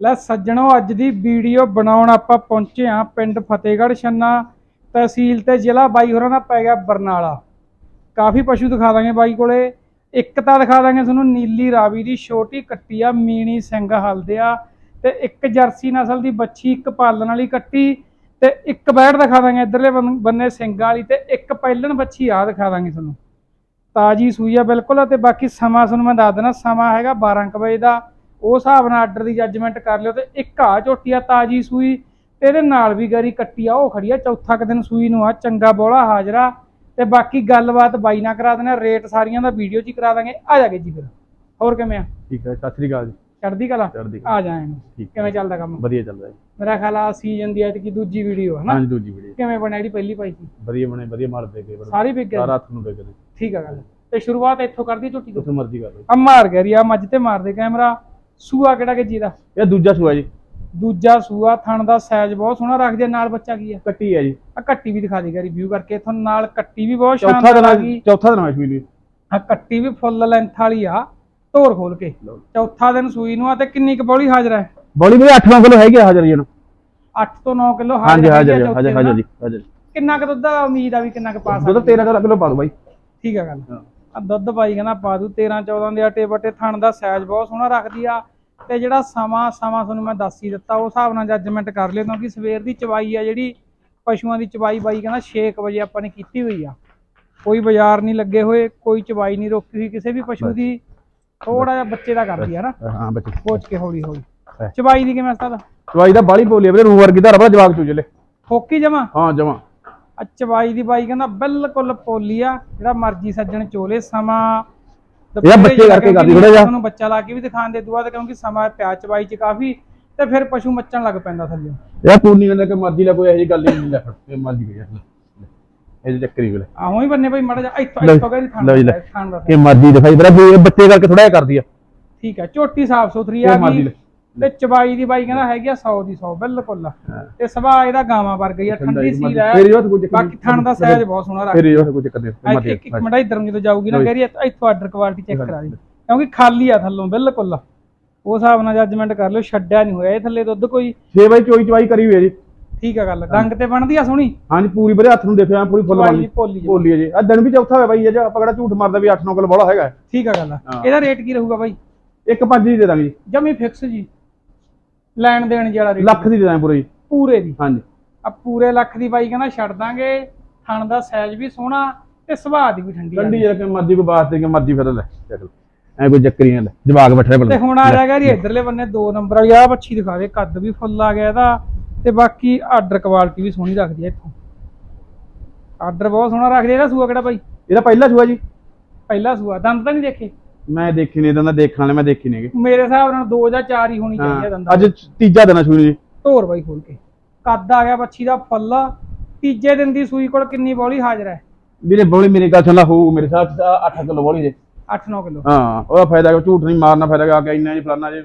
ਲੈ ਸੱਜਣੋ, ਅੱਜ ਦੀ ਵੀਡੀਓ ਬਣਾਉਣ ਆਪਾਂ ਪਹੁੰਚੇ ਹਾਂ ਪਿੰਡ ਫਤਿਹਗੜ੍ਹ ਛੰਨਾ, ਤਹਿਸੀਲ ਤੇ ਜ਼ਿਲ੍ਹਾ ਬਾਈ ਹੋਰਾਂ ਦਾ ਪੈ ਗਿਆ ਬਰਨਾਲਾ। ਕਾਫੀ ਪਸ਼ੂ ਦਿਖਾ ਦਾਂਗੇ ਬਾਈ ਕੋਲੇ। ਇੱਕ ਤਾਂ ਦਿਖਾ ਦਾਂਗੇ ਤੁਹਾਨੂੰ ਨੀਲੀ ਰਾਵੀ ਦੀ ਛੋਟੀ ਕੱਟੀ ਆ, ਮੀਣੀ ਸਿੰਘ ਹਲਦੇ ਆ, ਤੇ ਇੱਕ ਜਰਸੀ ਨਸਲ ਦੀ ਬੱਚੀ, ਇੱਕ ਪਾਲਣ ਵਾਲੀ ਕੱਟੀ, ਤੇ ਇੱਕ ਬੈੜ ਦਿਖਾ ਦਾਂਗੇ ਇਧਰਲੇ ਬੰਨੇ ਸਿੰਘ ਵਾਲੀ, ਤੇ ਇੱਕ ਪਹਿਲਣ ਬੱਚੀ ਆ ਦਿਖਾ ਦਾਂਗੇ ਤੁਹਾਨੂੰ। ਤਾਜੀ ਸੂਈ ਆ ਬਿਲਕੁਲ ਤੇ ਬਾਕੀ ਸਮਾਂ ਤੁਹਾਨੂੰ ਮੈਂ ਦੱਸ ਦੇਣਾ ਸਮਾਂ ਹੈਗਾ 12 ਕੁ ਵਜੇ ਦਾ। ਉਹ ਹਿਸਾਬ ਨਾਲ ਆਰਡਰ ਦੀ ਜੱਜਮੈਂਟ ਕਰ ਲਿਓ ਤੇ ਇੱਕ ਆ ਝੋਟੀ ਆ ਤਾਜੀ ਸੂਈ ਤੇ ਇਹਦੇ ਨਾਲ ਵੀ ਗਰੀ ਕੱਟੀ ਆ ਉਹ ਖੜੀ ਆ ਚੌਥਾ ਕੁ ਦਿਨ ਸੂਈ ਨੂੰ ਆ ਚੰਗਾ ਬੋਲਾ ਹਾਜ਼ਰਾ। ਤੇ ਬਾਕੀ ਗੱਲਬਾਤ ਬਾਈ ਨਾਲ ਕਰਾ ਦੇਣਾ ਰੇਟ ਸਾਰੀਆਂ ਦਾ ਵੀਡੀਓ 'ਚ ਹੀ ਕਰਾ ਦਾਂਗੇ। ਆ ਜਾਗੇ ਜੀ ਫਿਰ। ਹੋਰ ਕਿਵੇਂ ਆ? ਠੀਕ ਹੈ ਸਤਿ ਸ੍ਰੀ ਅਕਾਲ ਜੀ। ਚੜ੍ਹਦੀ ਕਲਾ? ਆ ਜਾਏ ਕਿਵੇਂ ਚੱਲਦਾ ਕੰਮ? ਵਧੀਆ ਚੱਲ ਰਿਹਾ ਜੀ। ਮੇਰਾ ਖਿਆਲ ਆ ਸੀਜ਼ਨ ਦੀ ਐਤਕੀ ਦੂਜੀ ਵੀਡੀਓ ਹੈ ਨਾ ਹਾਂਜੀ ਦੂਜੀ ਵੀਡੀਓ ਕਿਵੇਂ ਬਣਿਆ ਜਿਹੜੀ ਪਹਿਲੀ ਪਾਈ ਸੀ ਵਧੀਆ ਬਣੇ ਵਧੀਆ ਮਾਰ ਦੇ ਗਏ। ਸਾਰੀ ਵਿਕ ਗਈ ਸਾਰਾ ਹੱਥ ਨੂੰ ਵਿਕ ਠੀਕ ਆ ਗੱਲ। ਤੇ ਸ਼ੁਰੂਆਤ ਇੱਥੋਂ ਕਰਦੀ ਝੋਟੀ ਤੋਂ? ਤੁਸੀਂ ਮਰਜ਼ੀ ਕਰ ਲਓ। ਆ ਮਾਰ ਗਿਆ ਰੀ ਆ ਮੱਝ ਤੇ ਮਾਰ ਦੇ ਕੈਮਰਾ ਸੂਆ ਕਿਹੜਾ ਕਿ ਜੀ ਦਾ? ਇਹ ਦੂਜਾ ਸੂਆ ਜੀ। ਦੂਜਾ ਸੂਆ ਥਣ ਦਾ ਸਾਈਜ਼ ਬਹੁਤ ਸੋਹਣਾ ਰੱਖਦੇ ਆ, ਨਾਲ ਬੱਚਾ ਕੀ ਆ? ਕੱਟੀ ਹੈ ਜੀ। ਆ ਕੱਟੀ ਵੀ ਦਿਖਾ ਦੇਗਾ ਰਿਵਿਊ ਕਰਕੇ ਤੁਹਾਨੂੰ ਨਾਲ ਕੱਟੀ ਵੀ ਬਹੁਤ ਚੌਥਾ ਸ਼ਾਨਦਾਰ ਦਿਨ ਆ ਆ ਗਈ ਚੌਥਾ ਦਿਨ ਆ ਸੂਈ ਲਈ ਆ ਕੱਟੀ ਵੀ ਫੁੱਲ ਲੈਂਥ ਵਾਲੀ ਆ ਧੋਰ ਖੋਲ ਕੇ। ਲਓ। ਚੌਥਾ ਦਿਨ ਸੂਈ ਨੂੰ ਆ ਤੇ ਕਿੰਨੀ ਕੁ ਬੋਲੀ ਹਾਜ਼ਰ ਹੈ ਬੋਲੀ ਵੀਰੇ 8 ਕਿਲੋ ਹੈਗੀ ਆ ਹਾਜ਼ਰ ਜੀ ਇਹਨੂੰ। 8 ਤੋਂ 9 ਕਿਲੋ ਹਾਂਜੀ ਹੈਗੀ ਹਾਜ਼ਰ ਆ ਜੀ ਚੌਥੇ ਹਾਜ਼ਰ ਦਿਨ। ਹਾਜ਼ਰ ਜੀ। ਹਾਜ਼ਰ ਕਿੰਨਾ ਕੁ ਦੁੱਧ ਦਾ ਉਮੀਦ ਆ ਵੀ ਕਿੰਨਾ ਕੁ ਪਾ ਦੁੱਧ ਸਕਦੇ 13 ਕਿਲੋ ਪਾ ਦੋ ਬਾਈ। ਠੀਕ ਆ ਗੱਲ। ਆ ਦੁੱਧ ਪਾਈ ਕਹਿੰਦਾ ਪਾ ਦੂ 13 14 ਦੇ ਆਟੇ ਬਟੇ ਥਣ ਦਾ ਸਾਈਜ਼ ਬਹੁਤ ਸੋਹਣਾ ਰੱਖਦੀ ਆ ਤੇ ਜਿਹੜਾ ਸਮਾਂ ਸਮਾਂ ਤੁਹਾਨੂੰ ਮੈਂ ਦੱਸ ਹੀ ਦਿੱਤਾ ਉਸ ਹਿਸਾਬ ਨਾਲ ਜੱਜਮੈਂਟ ਕਰ ਲਿਓ ਕਿਉਂਕਿ ਸਵੇਰ ਦੀ ਚਵਾਈ ਆ ਜਿਹੜੀ ਪਸ਼ੂਆਂ ਦੀ ਚਵਾਈ ਬਾਈ ਕਹਿੰਦਾ 6 ਵਜੇ ਆਪਾਂ ਨੇ ਕੀਤੀ ਹੋਈ ਆ। ਕੋਈ ਬਾਜ਼ਾਰ ਨਹੀਂ ਲੱਗੇ ਹੋਏ ਕੋਈ ਚਵਾਈ ਨਹੀਂ ਰੋਕੀ ਹੋਈ ਕਿਸੇ ਵੀ ਪਸ਼ੂ ਦੀ ਥੋੜਾ ਜਿਹਾ ਬੱਚੇ ਦਾ ਕਰਦੀ ਆ ਨਾ। ਹਾਂ ਬੱਚੇ। ਪੋਚ ਕੇ ਹੌਲੀ ਹੌਲੀ। ਚਵਾਈ ਦੀ ਕਿਵੇਂ ਸਤਾ ਦਾ ਚਵਾਈ ਦਾ ਬਾਲੀ ਬੋਲੀ ਆ ਵੀਰੇ ਰੂ ਵਰਗੀ ਦਾ ਰਬਾ ਜਵਾਕ ਚੂਜਲੇ ਫੋਕੀ ਜਮਾ? ਹਾਂ ਜਮਾ। ਆ ਚਵਾਈ ਦੀ ਬਾਈ ਕਹਿੰਦਾ ਬਿਲਕੁਲ ਪੋਲੀ ਆ ਜਿਹੜਾ ਮਰਜ਼ੀ ਸੱਜਣ ਚੋਲੇ ਸਮਾਂ ਇਹਦਾ ਬੱਚੇ ਕਰਕੇ ਕਰਦੀ ਥੋੜ੍ਹਾ ਜਿਹਾ। ਤੁਹਾਨੂੰ ਬੱਚਾ ਲਾ ਕੇ ਵੀ ਦਿਖਾਣ ਦੇ ਦੁਆ ਤੇ ਕਿਉਂਕਿ ਸਮਾਂ ਪਿਆ ਚਵਾਈ ਚ ਕਾਫੀ ਤੇ ਫਿਰ ਪਸ਼ੂ ਮੱਚਣ ਲੱਗ ਪੈਂਦਾ ਥੱਲੇ ਇਹ ਪੂਰਨੀ ਕਹਿੰਦਾ ਕਿ ਮਰਜ਼ੀ ਦਾ ਕੋਈ ਇਹੋ ਗੱਲ ਨਹੀਂ ਲੈ ਇਹ ਮਰਜ਼ੀ ਗਈ ਇਹ ਚੱਕਰੀ ਵੇਲੇ ਆਹੋਂ ਹੀ ਬੰਨੇ ਬਾਈ ਮੜਾ ਜਾ ਇੱਥੋਂ ਇੱਥੋਂ ਲੈ। ਥਾਣ ਦਾ ਇਹ ਮਰਜ਼ੀ ਦਿਖਾਈ ਇਹ ਬੱਚੇ ਕਰਕੇ ਥੋੜਾ ਜਿਹਾ ਕਰਦੀ ਆ ਠੀਕ ਹੈ ਝੋਟੀ ਸਾਫ਼ ਸੁਥਰੀ ਇਹ ਆ ਗਈ ਲੈ। ਤੇ ਚਵਾਈ ਦੀ ਬਾਈ ਕਹਿੰਦਾ ਹੈਗੀ ਆ 100 ਦੀ 100 ਬਿਲਕੁਲ। ਤੇ ਸੁਭਾਅ ਇਹਦਾ ਗਾਵਾਂ ਵਰਗਾ ਹੀ ਆ ਠੰਡੀ ਸੀ ਫਿਰ ਹੈ ਬਾਕੀ ਥਣ ਦਾ ਸਾਈਜ਼ ਬਹੁਤ ਸੋਹਣਾ ਰੱਖ। ਫਿਰ ਇਹ ਚੱਕਰ ਨਹੀਂ। ਇੱਕ ਮਿੰਟ ਇਧਰ ਜਦੋਂ ਜਾਊਗੀ ਨਾ ਲਓ ਜੀ। ਕਹਿ ਰਹੀ ਇੱਥੋਂ ਆਰਡਰ ਕੁਆਲਿਟੀ ਚੈੱਕ ਕਰਾ ਦੀ ਕਿਉਂਕਿ ਖਾਲੀ ਆ ਥੱਲੋਂ ਬਿਲਕੁਲ। ਉਸ ਹਿਸਾਬ ਨਾਲ ਜੱਜਮੈਂਟ ਕਰ ਲਿਓ ਛੱਡਿਆ ਨਹੀਂ ਹੋਇਆ। ਇਹ ਥੱਲੇ ਦੁੱਧ ਕੋਈ 6 ਬਾਈ ਚੋਈ ਚਵਾਈ ਕਰੀ ਹੋਈ ਹੈ ਜੀ। ਠੀਕ ਆ ਗੱਲ। ਡੰਗ ਤੇ ਬਣਦੀ ਆ ਸੋਹਣੀ? ਹਾਂਜੀ ਪੂਰੀ ਵੀਰੇ ਹੱਥ ਨੂੰ ਦੇਖਿਆ ਪੂਰੀ ਫੁੱਲ ਵਾਲੀ ਭੋਲੀ ਜੀ। ਬੋਲੀ ਹੈ ਜੀ। ਆ ਦਿਨ ਵੀ ਚੌਥਾ ਹੋਇਆ ਬਾਈ ਇਹ ਜੇ ਆਪਾਂ ਕਿਹੜਾ ਝੂਠ ਮਾਰਦਾ ਵੀ 8-9 ਕਿਲੋ ਬੜਾ ਹੈਗਾ। ਠੀਕ ਆ ਗੱਲ ਹਾਂ। ਇਹਦਾ ਰੇਟ ਕੀ ਰਹੂਗਾ ਬਾਈ? ਇੱਕ ਪੰਜ ਦੀ ਦੇ ਦਾਂਗੇ ਜੀ। ਜਮੀ ਫਿਕਸ ਜੀ। ਲੈਣ ਦੇਣ ਜਿਹੜਾ ਰੇਟ। ਲੱਖ ਦੀ ਦੇ ਦਾਂਗੇ ਪੂਰੀ। ਜੀ ਪੂਰੇ ਦੀ। ਹਾਂਜੀ। ਆ ਪੂਰੇ ਲੱਖ ਦੀ ਬਾਈ ਕਹਿੰਦਾ ਛੱਡ ਦਾਂਗੇ। ਥਣ ਦਾ ਸਾਈਜ਼ ਵੀ ਸੋਹਣਾ ਤੇ ਸੁਭਾਅ ਦੀ ਵੀ ਠੰਡੀ ਠੰਡੀ ਜਿਹੜਾ ਕਿ ਮਰਜ਼ੀ ਕੋਈ ਬਾਤ ਤੇ ਕਿ ਮਰਜ਼ੀ ਫਿਰ ਲੈ ਚੱਕ ਲੈ ਐ ਕੋਈ ਚੱਕਰੀ ਨਹੀਂ ਲੈ ਜਵਾਕ ਬੈਠੇ ਤੇ ਬਲ ਹੁਣ ਆ ਜਾਏਗਾ ਜੀ ਇਧਰਲੇ ਬੰਨੇ ਦੋ ਨੰਬਰ ਵਾਲੀ ਆ ਬੱਚੀ ਦਿਖਾ ਦੇ ਕੱਦ ਵੀ ਫੁੱਲ ਆ ਗਿਆ ਇਹਦਾ ਤੇ ਬਾਕੀ ਆਰਡਰ ਕੁਆਲਿਟੀ ਵੀ ਸੋਹਣੀ ਰੱਖਦੀ ਆ ਇੱਥੋਂ। ਆਰਡਰ ਬਹੁਤ ਸੋਹਣਾ ਰੱਖਦੀ ਆ ਇਹਦਾ ਸੂਆ ਕਿਹੜਾ ਬਾਈ? ਇਹਦਾ ਪਹਿਲਾ ਸੂਆ ਜੀ। ਪਹਿਲਾ ਸੂਆ ਦੰਦ ਤਾਂ ਨਹੀਂ ਦੇਖੇ? ਮੈਂ ਦੇਖੀ ਨਹੀਂ ਦੰਦਾ ਦੇਖਣ ਵਾਲੇ ਮੈਂ ਦੇਖੀ ਨਹੀਂ ਮੇਰੇ ਹਿਸਾਬ ਨਾਲ ਦੋ ਜਾਂ ਚਾਰ ਹੀ ਹੋਣੀ ਚਾਹੀਦੀ ਆ ਦੰਦਾਂ ਅੱਜ ਤੀਜਾ ਦਿਨ ਆ ਸੂਈ ਜੀ। ਢੋਰ ਬਾਈ ਖੋਲ ਕੇ। ਕੱਦ ਆ ਗਿਆ ਬੱਚੀ ਦਾ ਫੁੱਲ। ਤੀਜੇ ਦਿਨ ਦੀ ਸੂਈ ਕੋਲ ਕਿੰਨੀ ਬੋਲੀ ਹਾਜ਼ਰ ਹੈ? ਵੀਰੇ ਬੋਲੀ ਮੇਰੀ ਗੱਲ ਸੁਣ ਲਾ ਹੋਊ ਮੇਰੇ ਸਾਥ 8 ਕਿਲੋ ਬੋਲੀ ਜੇ। 8-9 ਕਿਲੋ। ਹਾਂ ਉਹਦਾ ਫਾਇਦਾ ਕਿ ਝੂਠ ਨਹੀਂ ਮਾਰਨਾ ਫਾਇਦਾ ਆ ਕੇ ਇੰਨਾ ਜੀ ਫਲਾਨਾ ਜੇ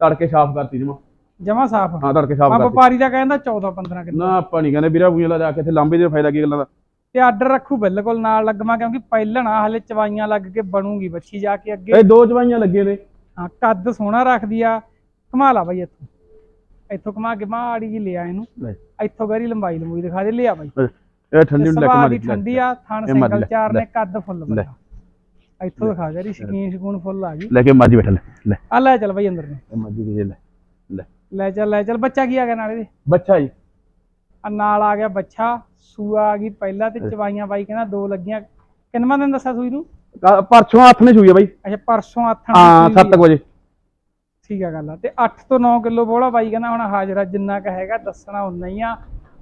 ਤੜਕੇ ਸਾਫ਼ ਕਰਤੀ ਜਮਾ। ਜਮਾ ਸਾਫ਼। ਹਾਂ ਤੜਕੇ ਸਾਫ਼ ਆ ਕਰਤੀ। ਵਪਾਰੀ ਦਾ ਕਹਿੰਦਾ 14-15 ਕਿਲੋ। ਨਾ ਆਪਾਂ ਨਹੀਂ ਕਹਿੰਦੇ ਵੀਰਾ ਬੂਈਆਂ ਲਾ ਜਾ ਕੇ ਇੱਥੇ ਲਾਂਬੇ ਦੇ ਫਾਇਦਾ ਕੀ ਗੱਲਾਂ ਦਾ। ਤੇ ਆਰਡਰ ਰੱਖੂ ਬਿਲਕੁਲ ਨਾਲ ਲੱਗਵਾ ਕਿਉਂਕਿ ਪਹਿਲਣ ਆ ਹਲੇ ਚਵਾਈਆਂ ਲੱਗ ਕੇ ਬਣੂਗੀ ਬੱਚੀ ਜਾ ਕੇ ਅੱਗੇ। ਇਹ ਦੋ ਜਵਾਈਆਂ ਲੱਗੇ ਨੇ। ਹਾਂ ਕੱਦ ਸੋਹਣਾ ਰੱਖਦੀ ਆ। ਲਾ ਬਾਈ ਇੱਥੋਂ। ਇੱਥੋਂ ਕਮਾ ਕੇ ਮਾੜੀ ਜੀ ਲਿਆ ਇਹਨੂੰ। ਲੈ। ਇੱਥੋਂ ਗਰੀ ਲੰਬਾਈ ਲੰਬੂਈ ਦਿਖਾ ਦੇ ਲਿਆ ਬਾਈ। ਇਹ ਠੰਡੀ ਨੂੰ ਲੈ ਕੇ ਸੁਭਾਅ ਮਾਰੀ। ਦੀ ਠੰਡੀ ਆ ਥਣ ਸਿੰਗਲ ਚਾਰ। ਨੇ ਕੱਦ ਫੁੱਲ ਲੈ। ਇੱਥੋਂ ਦਿਖਾ ਗਰੀ ਸ਼ਕੀਨ ਸ਼ਕੂਨ ਫੁੱਲ ਆ ਗਈ। ਲੈ ਕੇ ਮਾਜੀ ਬੈਠਾ ਲੈ। ਲੈ ਆ ਲੈ ਚੱਲ ਬਾਈ ਅੰਦਰ ਨੂੰ। ਇਹ ਮਾਜੀ ਕੀ ਲੈ ਲੈ। ਲੈ ਚੱਲ ਲੈ ਚੱਲ ਬੱਚਾ ਕੀ ਆ ਗਿਆ ਨਾਲ ਇਹਦੇ? ਬੱਚਾ ਜੀ। ਆ ਨਾਲ ਆ ਗਿਆ ਬੱਚਾ ਸੂਆ ਆ ਗਈ ਪਹਿਲਾਂ ਤੇ ਚਵਾਈਆਂ ਬਾਈ ਕਹਿੰਦਾ ਦੋ ਲੱਗੀਆਂ। ਕਿੰਨਵਾਂ ਦਿਨ ਦੱਸਿਆ ਸੂਈ ਨੂੰ? ਪਰਸੋਂ ਹੱਥ ਨੇ ਛੂਈ ਆ ਬਾਈ। ਅੱਛਾ ਪਰਸੋਂ ਆਥਣ ਹਾਂ ਦੀ ਸੂਈ 7 ਵਜੇ। ਠੀਕ ਆ ਗੱਲ ਆ। ਤੇ 8 ਤੋਂ 9 ਕਿਲੋ ਬੋਲਾ ਬਾਈ ਕਹਿੰਦਾ ਹੁਣ ਹਾਜ਼ਰਾ ਜਿੰਨਾ ਕ ਹੈਗਾ ਦੱਸਣਾ ਉਨਾ ਹੀ ਆ।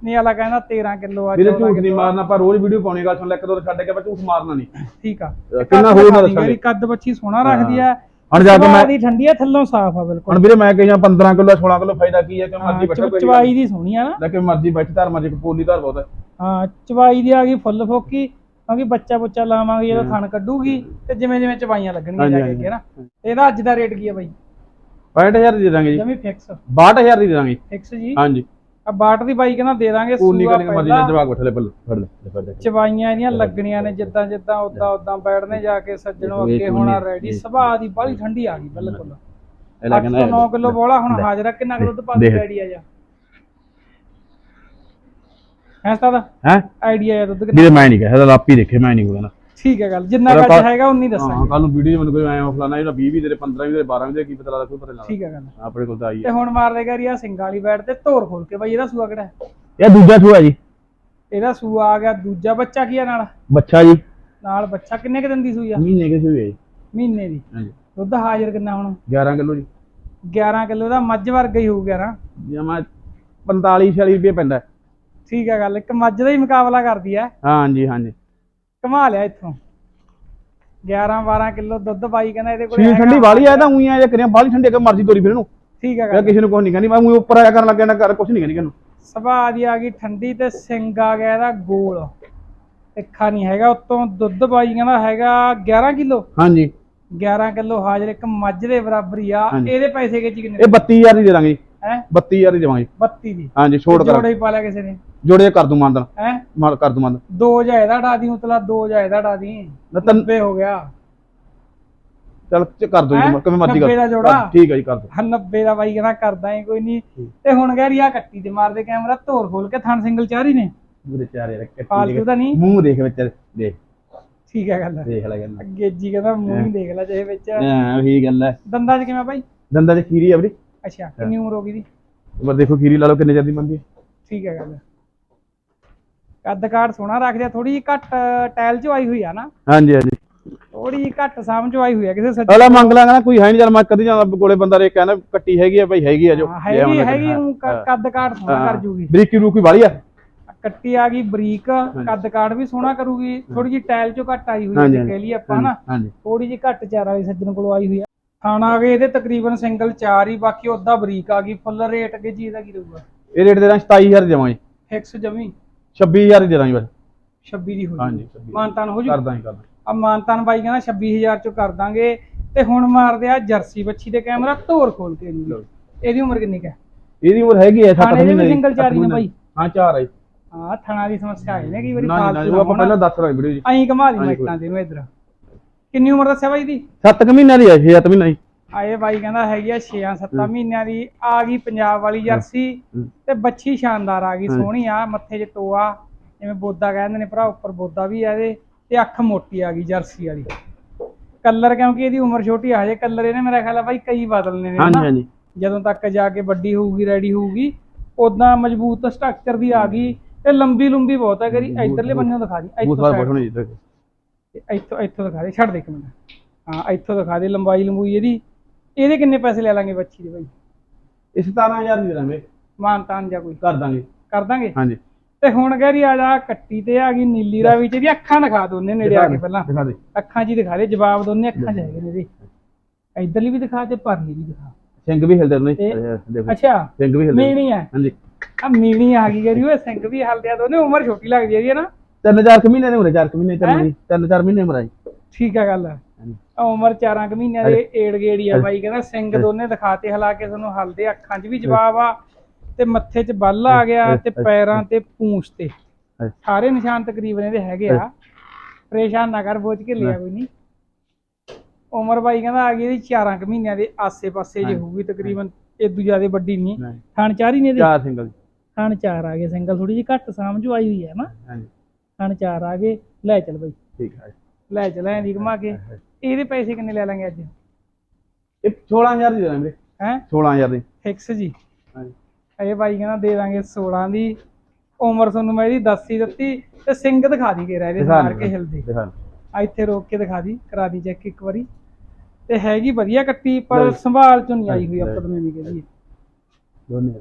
ਨਹੀਂ ਵਾਲਾ ਕਹਿੰਦਾ 13 ਕਿਲੋ ਆ ਵੀਰੇ 14 ਝੂਠ ਨਹੀਂ। ਮਾਰਨਾ ਆਪਾਂ ਰੋਜ਼ ਵੀਡੀਓ ਪਾਉਣੀ ਗੱਲ ਸੁਣ ਲੈ ਇੱਕ ਦੋ ਛੱਡ ਕੇ ਆਪਾਂ ਝੂਠ ਮਾਰਨਾ ਨਹੀਂ। ਠੀਕ ਆ। ਕਿੰਨਾ ਹੋਰ ਨਾ ਦੱਸਾਂਗੇ। ਕੱਦ ਬੱਚੀ ਸੋਹਣਾ ਰੱਖਦੀ ਆ। ਹੁਣ ਜਾ ਕੇ ਮੈਂ ਦੀ ਠੰਡੀ ਆ ਥੱਲੋਂ ਸਾਫ਼ ਆ ਬਿਲਕੁਲ। ਹੁਣ ਵੀਰੇ ਮੈਂ ਕਹੀਆਂ 15 ਕਿਲੋ 16 ਕਿਲੋ ਫਾਇਦਾ ਕੀ ਹੈ ਕਿ ਮਰਜ਼ੀ ਬੈਠਾ ਚਵ- ਚਵਾਈ ਦੀ ਸੋਹਣੀ ਆ ਨਾ। ਲੈ ਕੇ ਮਰਜ਼ੀ ਬੈਠ ਧਰ ਮਰਜ਼ੀ ਪੋਲੀ ਧਰ ਬਹੁਤ ਹੈ। ਹਾਂ ਚਵਾਈ ਦੀ ਆ ਗਈ ਫੁੱਲ ਫੋਕੀ ਕਿਉਂਕਿ ਬੱਚਾ ਬੁੱਚਾ ਲਾਵਾਂਗੇ ਜਦੋਂ ਥਣ ਕੱਢੂਗੀ ਤੇ ਜਿਵੇਂ ਜਿਵੇਂ ਚਵਾਈਆਂ ਲੱਗਣਗੀਆਂ ਜਾ ਕੇ ਨਾ। ਇਹਦਾ ਅੱਜ ਦਾ ਰੇਟ ਕੀ ਆ ਬਾਈ? 65000 ਦੀ ਦੇ ਦਾਂਗੇ ਜੀ। ਜਮੀ ਫਿਕਸ 62000 ਦੀ ਦੇ ਦਾਂਗੇ। ਫਿਕਸ ਜੀ? ਹਾਂਜੀ। ਆ ਬਾਟ ਦੀ ਬਾਈ ਕਹਿੰਦਾ ਦੇ ਦਾਂਗੇ ਸੂਆ ਮਰਜ਼ੀ ਪਹਿਲਾਂ। ਨਾਲ ਜਵਾਕ ਬੈਠ ਲੈ ਬੱਲ ਫੜ ਲੈ ਲੈ ਫੜ ਲੈ। ਚਵਾਈਆਂ ਇਹਦੀਆਂ ਲੱਗਣੀਆਂ ਨੇ ਜਿੱਦਾਂ ਜਿੱਦਾਂ ਉਦਾਂ ਉਦਾਂ ਬੈਠਨੇ ਜਾ ਕੇ ਸੱਜਣੋਂ ਅੱਗੇ ਹੋਣਾ ਰੈਡੀ ਸੁਭਾਅ ਦੀ ਬੜੀ ਠੰਡੀ ਆ ਗਈ ਬਿਲਕੁਲ। ਇਹ ਲੈ 8 ਕਹਿੰਦਾ ਤੋਂ 9 ਕਿਲੋ ਬੋਲਾ ਹੁਣ। ਹਾਜ਼ਰਾ ਕਿੰਨਾ ਕੁ ਦੁੱਧ ਪਾ ਦੇਖ। ਆਈਡੀਆ ਜਾ। ਹੈ ਸਤਾਦਾ ਹੈ? ਆਈਡੀਆ ਜਾਂ ਦੁੱਧ ਕਿੰਨਾ ਵੀਰੇ ਮੈਂ ਨਹੀਂ ਕਿਹਾ ਇਹਦਾ ਲਾਪੀ ਦੇਖੇ ਮੈਂ ਨਹੀਂ ਕੋਈ ਠੀਕ ਹੈ ਗੱਲ ਜਿੰਨਾ ਪਾ- ਹੈਗਾ ਉਨੀ ਹਾਂ ਦੱਸਾਂਗੇ ਕੱਲ ਨੂੰ ਵੀਡੀਓ ਮੈਨੂੰ ਕੋਈ ਆਇਆ ਫਲਾਣਾ ਇਹਦਾ 20 ਵੀ ਤੇਰੇ 15 ਵੀ ਤੇਰੇ 12 ਵੀ ਤੇਰੇ ਕੀ ਪਤਾ ਲੱਗਦਾ ਕੋਈ ਪਤਾ ਨਹੀਂ ਠੀਕ ਹੈ ਗੱਲ। ਆਪਣੇ ਕੋਲ ਤਾਂ ਆਈ ਤੇ ਹੈ। ਹੁਣ ਮਾਰ ਦੇਗਾ ਰਿਆ ਸਿੰਗਾਂ ਵਾਲੀ ਬੈਟ ਤੇ ਧੋਰ ਖੋਲ ਕੇ ਬਾਈ ਇਹਦਾ ਸੂਆ ਕਿਹੜਾ ਹੈ? ਇਹ ਦੂਜਾ ਸੂਆ ਜੀ। ਇਹਦਾ ਸੂਆ ਆ ਗਿਆ ਦੂਜਾ ਬੱਚਾ ਕੀ ਆ ਨਾਲ? ਬੱਚਾ ਜੀ। ਨਾਲ ਬੱਚਾ ਕਿੰਨੇ ਕੁ ਦਿਨ ਦੀ ਸੂਈ ਆ? ਮਹੀਨੇ ਕੇ ਸੂਏ ਜੀ। ਮਹੀਨੇ ਦੀ। ਹਾਂਜੀ। ਦੁੱਧ ਹਾਜ਼ਰ ਕਿੰਨਾ ਹੁਣ? 11 ਕਿਲੋ ਜੀ। 11 ਕਿਲੋ ਦਾ ਮੱਝ ਵਰਗਾ ਹੀ ਹੋਊ 11 ਜਮਾ 45 46 ਰੁਪਏ ਪੈਂਦਾ। ਹੈ। ਠੀਕ ਹੈ ਗੱਲ ਇੱਕ ਮੱਝ ਦਾ ਹੀ ਮੁਕਾਬਲਾ ਕਰਦੀ ਆ ਹਾਂਜੀ ਹਾਂਜੀ। ਕਮਾ ਲਿਆ ਇੱਥੋਂ। 11 12 ਕਿਲੋ ਦੁੱਧ ਬਾਈ ਕਹਿੰਦਾ ਇਹਦੇ ਕੋਲ ਸੀਲ ਠੰਡੀ ਵਾਲੀ ਆ ਤਾਂ ਉਹੀ ਆ ਜੇ ਕਰਿਆ ਬਾਲੀ ਠੰਡੀ ਕਿ ਮਰਜ਼ੀ ਤੋਰੀ ਫਿਰ ਨੂੰ ਠੀਕ ਇਹ ਗੱਲ। ਕਿਸੇ ਨੂੰ ਕੁਝ ਨਹੀਂ ਕਹਿੰਦੀ ਮੈਂ ਊਂ ਉੱਪਰ ਆਇਆ ਕਰਨ ਲੱਗਿਆ ਨਾ ਕਰ ਕੁਝ ਨਹੀਂ ਕਹਿੰਦੀ ਕਿਨੂੰ ਸੁਭਾਅ ਦੀ ਆ ਗਈ ਠੰਡੀ ਤੇ ਸਿੰਘ ਆ ਗਿਆ ਇਹਦਾ ਗੋਲ। ਤਿੱਖਾ ਨਹੀਂ ਹੈਗਾ ਉਤੋਂ ਦੁੱਧ ਬਾਈ ਕਹਿੰਦਾ ਹੈਗਾ 11 ਕਿਲੋ। ਹਾਂਜੀ। 11 ਕਿਲੋ ਹਾਜ਼ਰ ਇੱਕ ਮੱਝ ਦੇ ਬਰਾਬਰ ਹੀ ਆ। ਇਹਦੇ ਪੈਸੇ ਕਿੰਨੇ ਕਿੰਨੇ ਇਹ 32000 ਦੀ ਦੇ ਦਾਂਗੇ ਜੀ। ਹੈ? 32000 ਦੀ ਦੇਵਾਂਗੇ। 32 ਦੀ। ਹਾਂਜੀ ਛੋੜ ਕਰ। ਜੋੜੇ ਹੀ ਪਾ ਲਿਆ ਕਿਸੇ ਨੇ? ਜੋੜੇ ਕਰ ਦੂੰ ਮੰਨਦਾ ਹੈ? ਮਾਲ ਕਰ ਦੂੰ ਮੰਨ ਦੋ ਜਾਇਦਾ ਡਾ ਦੀ ਉਤਲਾ ਦੋ ਜਾਇਦਾ ਡਾ ਦੀ। ਨਾ ਤਨ 90 ਹੋ ਗਿਆ। ਚੱਲ ਚ ਕਰ ਦੋ ਹੈਂ? ਜੀ ਕਿਵੇਂ ਮਰਜ਼ੀ ਕਰ? ਠੀਕ ਹੈ ਜੀ ਕਰ ਦੋ। ਹਾਂ 90 ਦਾ ਬਾਈ ਕਹਿੰਦਾ ਕਰਦਾ ਏ ਕੋਈ ਨਹੀਂ ਤੇ ਹੁਣ ਗੈਰੀ ਆ ਕੱਟੀ ਤੇ ਮਾਰਦੇ ਕੈਮਰਾ ਧੋਰ ਖੋਲ ਕੇ ਥਣ ਸਿੰਗਲ ਚਾਰੀ ਨੇ। ਪੂਰੇ ਚਾਰੇ ਰੱਖੇ ਫਾਲਤੂ ਤਾਂ ਨਹੀਂ। ਮੂੰਹ ਦੇਖ ਵਿੱਚ ਦੇਖ। ਠੀਕ ਹੈ ਗੱਲ। ਦੇਖ ਲੈ ਗੱਲ। ਅੱਗੇ ਜੀ ਕਹਿੰਦਾ ਮੂੰਹ ਹੀ ਦੇਖ ਲੈ ਚਾਹੇ ਵਿੱਚ। ਹਾਂ ਉਹੀ ਗੱਲ ਹੈ। ਦੰਦਾਂ 'ਚ ਕਿਵੇਂ ਬਾਈ? ਦੰਦਾਂ 'ਚ ਖੀਰੀ ਆ ਵੀਰੇ। ਅੱਛਾ ਕਿੰਨੀ ਉਮਰ ਹੋ ਗਈ ਦੀ? ਪਰ ਦੇਖੋ ਖੀਰੀ ਲਾ ਲਓ ਕਿੰਨੇ ਜਲਦੀ ਮੰਦੀ ਠੀਕ ਹੈ ਗੱਲ। ਕੱਦ ਕਾਠ ਸੋਹਣਾ ਰੱਖਦੇ ਥੋੜੀ ਜਿਹੀ ਘੱਟ ਟਾਇਲ 'ਚ ਆਈ ਹੋਈ ਆ ਨਾ। ਹਾਂਜੀ ਹਾਂਜੀ। ਥੋੜੀ ਜਿਹੀ ਘੱਟ ਸਮਝ ਆਈ ਹੋਈ ਆ ਕਿਸੇ ਸੱਜਣ ਅਗਲਾ ਮੰਗ ਲਾਂਗਾ ਨਾ ਕੋਈ ਹੈ ਨਹੀਂ ਚੱਲ ਮੈਂ ਕਦੀ ਜਾਂਦਾ ਕੋਲੇ ਬੰਦਾ ਰੇ ਕਹਿੰਦਾ ਕੱਟੀ ਹੈਗੀ ਆ ਭਾਈ ਹੈਗੀ ਆ ਜੋ। ਹੈਗੀ ਹੈਗੀ ਕੱਦ ਕਾਠ ਸੋਹਣਾ ਕਰ ਜੂਗੀ। ਬਰੀਕੀ ਰੂਕੀ ਵਾਲੀ ਆ। ਕੱਟੀ ਆ ਗਈ ਬਰੀਕ ਕੱਦ ਕਾਠ ਵੀ ਸੋਹਣਾ ਕਰੂਗੀ ਥੋੜੀ ਜਿਹੀ ਟਾਇਲ 'ਚੋਂ ਘੱਟ ਆਈ ਹੋਈ ਹੈ ਕਹਿ ਲਈ ਆਪਾਂ ਨਾ। ਥੋੜੀ ਜਿਹੀ ਘੱਟ ਚਾਰ ਵਾਲੀ ਸੱਜਣ ਕੋਲੋਂ ਆਈ ਹੋਈ ਆ ਗਏ ਇਹਦੇ ਤਕਰੀਬਨ ਸਿੰਗਲ ਚਾਰ ਹੀ ਬਾਕੀ ਉਦਾਂ ਬਰੀਕ ਆ ਗਈ ਫੁੱਲ ਰੇਟ ਅੱਗੇ ਜੀ ਇਹਦਾ ਕੀ ਰਹੂਗਾ? ਇਹ ਰੇਟ ਦੇ ਦਾਂ 27000 ਦੇਵਾਂਗੇ। ਫਿਕਸ ਜਮੀ 26000 ਦੇ ਦਾਂਗੇ ਬਸ। 26 ਦੀ ਹੋ ਹਾਂਜੀ, ਜੂ 26 ਮਾਨਤਾਨ ਹੋ ਜੂ? ਕਰ ਦਾਂਗੇ ਕਰ ਦਾਂਗੇ। ਆ ਮਾਨਤਾਨ ਬਾਈ ਕਹਿੰਦਾ 26000 ਚੋਂ ਕਰ ਦਾਂਗੇ। ਤੇ ਹੁਣ ਮਾਰਦੇ ਆ ਜਰਸੀ ਬੱਚੀ ਦੇ ਕੈਮਰਾ ਧੋਰ ਖੋਲ ਕੇ ਵੀ। ਇਹਦੀ ਉਮਰ ਕਿੰਨੀ ਕੁ ਹੈ? ਇਹਦੀ ਉਮਰ ਹੈਗੀ ਹੈ 7 ਖਾਣੇ ਦੇ ਵੀ ਮਹੀਨੇ ਦੀ, ਸਿੰਗਲ ਚਾਰ ਹੀ ਨੇ ਅੱਠ ਬਾਈ। ਹਾਂ ਚਾਰ ਹੈ ਹਾਂ ਥਣਾ ਦੀ ਸਮੱਸਿਆ ਹੈ ਨਾ ਕਈ ਵਾਰੀ ਨਾ ਜੀ, ਨਾ ਫਾਲਤੂ ਜੀ, ਉਹ ਆਪਾਂ ਪਹਿਲਾਂ ਦੱਸ ਰਹੇ ਵੀਡੀਓ ਜੀ। ਐਂ ਘਮਾ ਦੀ ਮੈਟਾਂ ਦੇ ਨੂੰ ਇਧਰ। ਕਿੰਨੀ ਉਮਰ ਦੱਸਿਆ ਬਾਈ ਦੀ? 7 ਮਹੀਨਿਆਂ ਦੀ ਹੈ 6 ਮਹੀਨਾ ਜੀ ਆਏ ਬਾਈ ਕਹਿੰਦਾ ਹੈਗੀ ਆ 6-7 ਮਹੀਨਿਆਂ ਦੀ। ਆ ਗਈ ਪੰਜਾਬ ਵਾਲੀ ਜਰਸੀ। ਤੇ ਬੱਚੀ ਸ਼ਾਨਦਾਰ ਆ ਗਈ ਸੋਹਣੀ ਆ ਮੱਥੇ 'ਚ ਟੋਆ। ਜਿਵੇਂ ਬੋਦਾ ਕਹਿੰਦੇ ਨੇ ਭਰਾ ਉੱਪਰ ਬੋਦਾ ਵੀ ਆ ਇਹਦੇ ਤੇ ਅੱਖ ਮੋਟੀ ਆ ਗਈ ਜਰਸੀ ਵਾਲੀ। ਕਲਰ ਕਿਉਂਕਿ ਇਹਦੀ ਉਮਰ ਛੋਟੀ ਆ ਹਜੇ ਕਲਰ ਇਹਨੇ ਮੇਰਾ ਖਿਆਲ ਆ ਬਾਈ ਕਈ ਬਦਲਨੇ ਨੇ ਹਾਂਜੀ ਜਦੋਂ ਤੱਕ ਜਾ ਕੇ ਵੱਡੀ ਹੋਊਗੀ ਰੈਡੀ ਹੋਊਗੀ ਉਦਾਂ ਮਜ਼ਬੂਤ ਸਟਰਕਚਰ ਦੀ ਆ ਗਈ ਤੇ ਲੰਬੀ ਲੰਬੀ ਬਹੁਤ ਹੈ ਕਰੀ ਇਧਰਲੇ ਬੰਨੇ ਦਿਖਾ ਦੀ ਬਹੁਤ ਜੀ ਇੱਧਰ। ਇੱਥੋਂ ਇੱਥੋਂ ਦਿਖਾ ਦੇ ਛੱਡ ਦੇ ਇੱਕ ਮਿੰਟ। ਹਾਂ ਇੱਥੋਂ ਦਿਖਾ ਦੇ ਲੰਬਾਈ ਲੰਬੂਈ ਇਹਦੀ। ਇਹਦੇ ਕਿੰਨੇ ਪੈਸੇ ਲੈ ਲਾਂਗੇ ਬੱਚੀ ਦੇ ਬਾਈ? ਇਹ 17000 ਦੀ ਦੇ ਦਾਂਗੇ ਮਾਨਤਾਨ ਜਾਂ ਕੋਈ? ਕਰ ਦਾਂਗੇ। ਕਰ ਦਾਂਗੇ? ਹਾਂਜੀ। ਤੇ ਹੁਣ ਗੈਰੀ ਆ ਜਾ ਕੱਟੀ ਤੇ ਆ ਗਈ ਨੀਲੀ ਰਾਵੀ ਚ ਇਹਦੀ ਅੱਖਾਂ ਦਿਖਾ ਦੋਨੇ ਨੇੜੇ ਆ ਕੇ ਪਹਿਲਾਂ। ਦਿਖਾ ਦੇ। ਅੱਖਾਂ 'ਚ ਹੀ ਦਿਖਾ ਦੇ ਜਵਾਬ ਦੋਨੇ ਅੱਖਾਂ 'ਚ ਹੈਗੇ ਨੇ ਇਹਦੇ। ਇਧਰਲੀ ਵੀ ਦਿਖਾ ਤੇ ਪਰਲੀ ਵੀ ਦਿਖਾ। ਸਿੰਘ ਵੀ ਹਿਲਦੇ ਨੇ। ਦੇਖੋ। ਅੱਛਾ। ਸਿੰਘ ਵੀ ਹਿਲਦੇ ਮੀਣੀ ਆ। ਹਾਂਜੀ। ਆ ਮੀਣੀ ਆ ਗਈ ਗੈਰੀ ਉਹ ਸਿੰਘ ਵੀ ਹਲਦੇ ਆ ਦੋਨੇ ਉਮਰ ਛੋਟੀ ਲੱਗਦੀ ਹੈ ਇਹਦੀ ਨਾ? 3000 ਕੁ ਮਹੀਨੇ ਦੇ ਉਮਰ 4 ਮਹੀਨੇ ਤਿੰਨ 3000 ਮਹੀਨੇ ਜੀ ਠੀਕ ਆ ਗੱਲ। ਆ ਉਮਰ 4 ਕੁ ਮਹੀਨਿਆਂ ਦੇ ਏੜ ਗੇੜੀ ਆ ਬਾਈ ਕਹਿੰਦਾ ਸਿੰਘ ਦੋਨੇ ਦਿਖਾਤੇ ਹਲਾ ਕੇ ਤੁਹਾਨੂੰ ਹਲਦੇ ਅੱਖਾਂ 'ਚ ਵੀ ਜਵਾਬ ਆ ਤੇ ਮੱਥੇ 'ਚ ਬੱਲ ਆ ਗਿਆ ਤੇ ਪੈਰਾਂ ਤੇ ਪੂੰਛ ਤੇ। ਸਾਰੇ ਨਿਸ਼ਾਨ ਤਕਰੀਬਨ ਇਹਦੇ ਹੈਗੇ ਆ। ਪਰੇਸ਼ਾਨ ਨਾ ਕਰ ਬੋਝ ਕੇ ਲਿਆ ਕੋਈ ਨਹੀਂ। ਉਮਰ ਬਾਈ ਕਹਿੰਦਾ ਆ ਗਈ ਇਹਦੀ 4 ਕੁ ਮਹੀਨਿਆਂ ਦੇ ਆਸੇ-ਪਾਸੇ ਜੇ ਹੋਊਗੀ ਤਕਰੀਬਨ ਇਦੋਂ ਜ਼ਿਆਦਾ ਵੱਡੀ ਨਹੀਂ। ਨਹੀਂ ਥਣ ਚਾਰ ਹੀ ਨੇ ਇਹਦੇ? ਚਾਰ ਸਿੰਗਲ। ਥਣ ਚਾਰ ਆ ਗਏ ਸਿੰਗਲ ਥੋੜੀ ਜਿਹੀ ਘੱਟ ਸਮਝ ਆਈ ਹੋਈ ਹੈ ਨਾ। ਹਾਂਜੀ। ਥਣ ਚਾਰ ਆ ਗਏ ਲੈ ਚੱਲ ਬਾਈ। ਠੀਕ ਹੈ ਲੈ ਚੱਲ ਐਂ ਦੀ ਘੁਮਾ ਕੇ। ਇਹਦੇ ਪੈਸੇ ਕਿੰਨੇ ਲੈ ਲਾਂਗੇ ਅੱਜ? ਇਹ 16000 ਦੀ ਦੇ ਦਾਂਗੇ ਹੈ? 16000 ਦੀ। ਫਿਕਸ ਜੀ। ਹਾਂਜੀ ਇਹ ਬਾਈ ਕਹਿੰਦਾ ਦੇ ਦਾਂਗੇ 16 ਦੀ। ਉਮਰ ਤੁਹਾਨੂੰ ਮੈਂ ਇਹਦੀ ਦੱਸੀ ਦਿੱਤੀ ਤੇ ਸਿੰਘ ਦਿਖਾ ਦੀ ਕੇ ਇਹਦੇ ਦਿਖਾ ਮਾਰ। ਕੇ ਹਿਲਦੇ ਆ ਇੱਥੇ ਰੋਕ ਕੇ ਦਿਖਾ ਦੀ ਕਰਾ ਦੀ ਚੈੱਕ ਇੱਕ ਵਾਰੀ। ਤੇ ਹੈਗੀ ਵਧੀਆ ਕੱਟੀ ਪਰ ਸੰਭਾਲ ਚੋਂ ਨਹੀਂ ਆਈ ਹੋਈ ਆਪਾਂ ਤਾਂ ਨਹੀਂ ਕਹਿੰਦੀ ਦੋਨੇ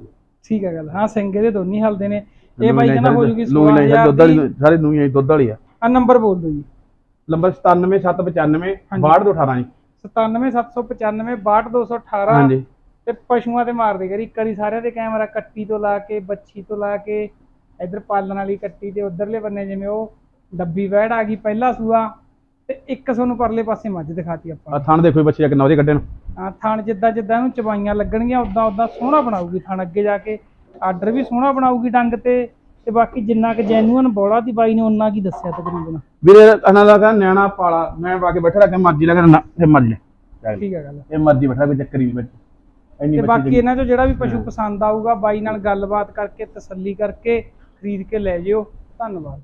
ਠੀਕ ਹੈ ਗੱਲ ਹਾਂ ਸਿੰਘ ਇਹਦੇ ਦੋਨੀ ਹਲਦੇ ਨੇ। ਇਹ ਬਾਈ ਕਹਿੰਦਾ ਹੋ ਜੂਗੀ ਲੂਈ ਨਹੀਂ 16000 ਦੁੱਧ ਵਾਲੀ ਸਾਰੇ ਨੂਈ ਹੈ ਦੁੱਧ ਵਾਲੀ ਆ। ਆ ਨੰਬਰ ਬੋਲ ਦਿਓ ਜੀ। ਨੰਬਰ 97795 6218 ਜੀ। 97795 62218 ਹਾਂਜੀ। ਤੇ ਪਸ਼ੂਆਂ ਤੇ ਮਾਰਦੇ ਕਰੀ। ਕਰੀ ਸਾਰਿਆਂ ਦੇ ਕੈਮਰਾ ਕੱਟੀ ਤੋਂ ਲਾ ਕੇ ਬੱਚੀ ਤੋਂ ਲਾ ਕੇ ਇਧਰ ਪਾਲਣ ਵਾਲੀ ਕੱਟੀ ਤੇ ਉਧਰਲੇ ਬੰਨੇ ਜਿਵੇਂ ਉਹ ਡੱਬੀ ਵੈੜ ਆ ਗਈ ਪਹਿਲਾ ਸੂਆ। ਤੇ ਇੱਕ ਤੁਹਾਨੂੰ ਪਰਲੇ ਪਾਸੇ ਮੱਝ ਦਿਖਾਤੀ ਆਪਾਂ। ਆ ਥਣ ਦੇਖੋ ਬੱਚੇ ਕਿੰਨਾ ਉਹਦੇ ਕੱਢੇ ਨੂੰ ਹਾਂ ਥਣ ਜਿੱਦਾਂ ਜਿੱਦਾਂ ਇਹਨੂੰ ਚਬਾਈਆਂ ਲੱਗਣਗੀਆਂ ਉਦਾਂ ਉਦਾਂ ਸੋਹਣਾ ਬਣਾਊਗੀ ਥਣ ਅੱਗੇ ਜਾ ਕੇ। ਆਰਡਰ ਵੀ ਸੋਹਣਾ ਬਣਾਊਗੀ ਡੰਗ ਤੇ ਤੇ ਬਾਕੀ ਜਿੰਨਾ ਕਿ ਜੈਨੂਅਨ ਬੋਲਾ ਦੀ ਬਾਈ ਨੇ ਉਹਨਾਂ ਕੀ ਦੱਸਿਆ ਤਕਰੀਬਨ। ਵੀਰੇ ਇਹਨਾਂ ਦਾ ਕਹਿੰਦਾ ਨਿਆਣਾ ਪਾਲਾ ਮੈਂ ਪਾ ਕੇ ਬੈਠਾ ਰੱਖਿਆ ਮਰਜ਼ੀ ਲਗਾ ਨਾ ਇਹ ਮਰਜ਼ੀ ਲੈ ਠੀਕ ਹੈ ਗੱਲ। ਇਹ ਮਰਜ਼ੀ ਬੈਠਾ ਕੋਈ ਚੱਕਰ ਨਹੀਂ ਵਿੱਚ ਇੰਨੀ ਤੇ ਬਾਕੀ ਇਹਨਾਂ ਚੋਂ ਜਿਹੜਾ ਵੀ ਪਸ਼ੂ। ਪਸੰਦ ਆਊਗਾ ਬਾਈ ਨਾਲ ਗੱਲਬਾਤ ਕਰਕੇ ਤਸੱਲੀ ਕਰਕੇ ਖਰੀਦ ਕੇ ਲੈ ਜਿਓ। ਧੰਨਵਾਦ।